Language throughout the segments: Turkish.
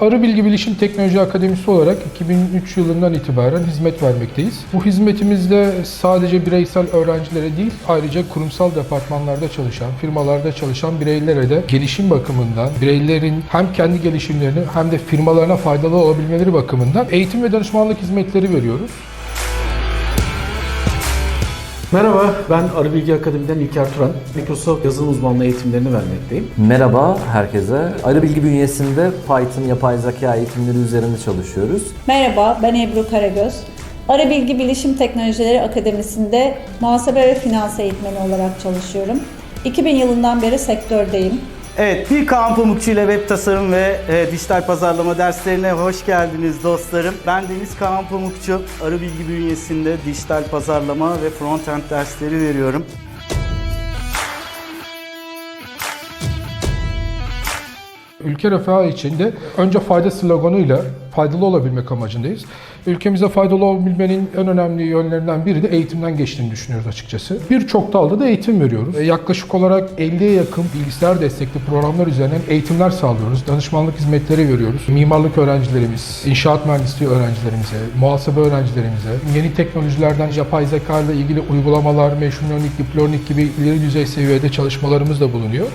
Arı Bilgi Bilişim Teknoloji Akademisi olarak 2003 yılından itibaren hizmet vermekteyiz. Bu hizmetimizde sadece bireysel öğrencilere değil, ayrıca kurumsal departmanlarda çalışan, firmalarda çalışan bireylere de gelişim bakımından, bireylerin hem kendi gelişimlerini hem de firmalarına faydalı olabilmeleri bakımından eğitim ve danışmanlık hizmetleri veriyoruz. Merhaba, ben Arı Bilgi Akademi'den İlker Turan. Microsoft yazılım uzmanlığı eğitimlerini vermekteyim. Merhaba herkese. Arı Bilgi bünyesinde Python yapay zeka eğitimleri üzerinde çalışıyoruz. Merhaba, ben Ebru Karagöz. Ara Bilgi Bilişim Teknolojileri Akademisi'nde muhasebe ve finans eğitmeni olarak çalışıyorum. 2000 yılından beri sektördeyim. Evet, bir Kaan Pamukçu ile web tasarım ve e, dijital pazarlama derslerine hoş geldiniz dostlarım. Ben Deniz Kaan Pamukçu, Arı Bilgi bünyesinde dijital pazarlama ve frontend dersleri veriyorum. Ülke refahı içinde önce fayda sloganıyla faydalı olabilmek amacındayız. Ülkemize faydalı olabilmenin en önemli yönlerinden biri de eğitimden geçtiğini düşünüyoruz açıkçası. Birçok dalda da eğitim veriyoruz. Yaklaşık olarak 50'ye yakın bilgisayar destekli programlar üzerinden eğitimler sağlıyoruz. Danışmanlık hizmetleri veriyoruz. Mimarlık öğrencilerimiz, inşaat mühendisliği öğrencilerimize, muhasebe öğrencilerimize, yeni teknolojilerden yapay zeka ile ilgili uygulamalar, machine learning, deep learning gibi ileri düzey seviyede çalışmalarımız da bulunuyor.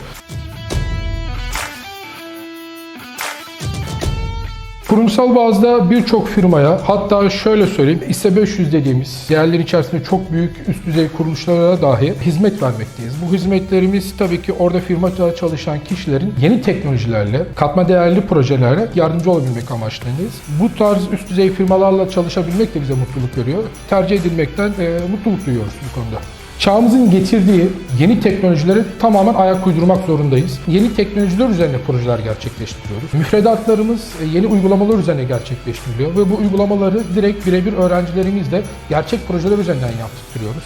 Kurumsal bazda birçok firmaya hatta şöyle söyleyeyim ISE 500 dediğimiz yerler içerisinde çok büyük üst düzey kuruluşlara dahi hizmet vermekteyiz. Bu hizmetlerimiz tabii ki orada firmada çalışan kişilerin yeni teknolojilerle, katma değerli projelerle yardımcı olabilmek amaçlarındayız. Bu tarz üst düzey firmalarla çalışabilmek de bize mutluluk veriyor. Tercih edilmekten e, mutluluk duyuyoruz bu konuda. Çağımızın getirdiği yeni teknolojileri tamamen ayak uydurmak zorundayız. Yeni teknolojiler üzerine projeler gerçekleştiriyoruz. Müfredatlarımız e, yeni uygulamalar üzerine gerçekleştiriliyor ve bu uygulamaları direkt birebir öğrencilerimizle gerçek projeler üzerinden yaptırıyoruz.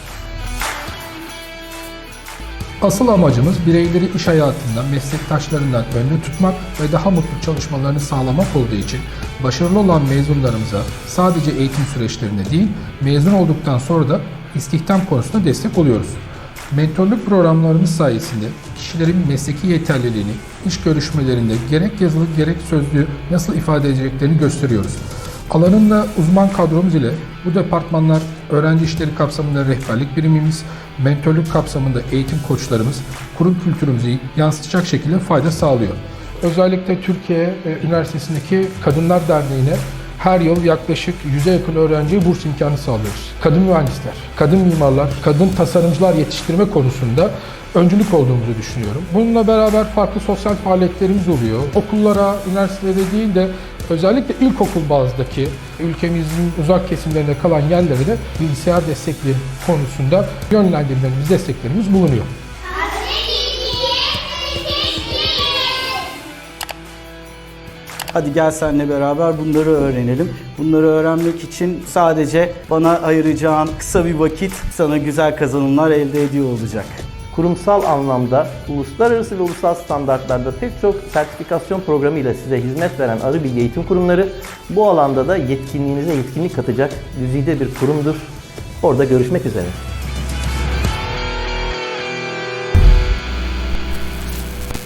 Asıl amacımız bireyleri iş hayatından, meslektaşlarından önde tutmak ve daha mutlu çalışmalarını sağlamak olduğu için başarılı olan mezunlarımıza sadece eğitim süreçlerinde değil, mezun olduktan sonra da istihdam konusunda destek oluyoruz. Mentorluk programlarımız sayesinde kişilerin mesleki yeterliliğini iş görüşmelerinde gerek yazılı gerek sözlü nasıl ifade edeceklerini gösteriyoruz. Alanında uzman kadromuz ile bu departmanlar öğrenci işleri kapsamında rehberlik birimimiz, mentorluk kapsamında eğitim koçlarımız kurum kültürümüzü yansıtacak şekilde fayda sağlıyor. Özellikle Türkiye e, Üniversitesi'ndeki Kadınlar Derneği'ne her yıl yaklaşık 100'e yakın öğrenciye burs imkanı sağlıyoruz. Kadın mühendisler, kadın mimarlar, kadın tasarımcılar yetiştirme konusunda öncülük olduğumuzu düşünüyorum. Bununla beraber farklı sosyal faaliyetlerimiz oluyor. Okullara, üniversitelere değil de özellikle ilkokul bazdaki ülkemizin uzak kesimlerinde kalan yerlere de bilgisayar destekli konusunda yönlendirmemiz, desteklerimiz bulunuyor. Hadi gel seninle beraber bunları öğrenelim. Bunları öğrenmek için sadece bana ayıracağın kısa bir vakit sana güzel kazanımlar elde ediyor olacak. kurumsal anlamda uluslararası ve ulusal standartlarda pek çok sertifikasyon programı ile size hizmet veren Arı Bilgi Eğitim Kurumları bu alanda da yetkinliğinize yetkinlik katacak düzeyde bir kurumdur. Orada görüşmek üzere.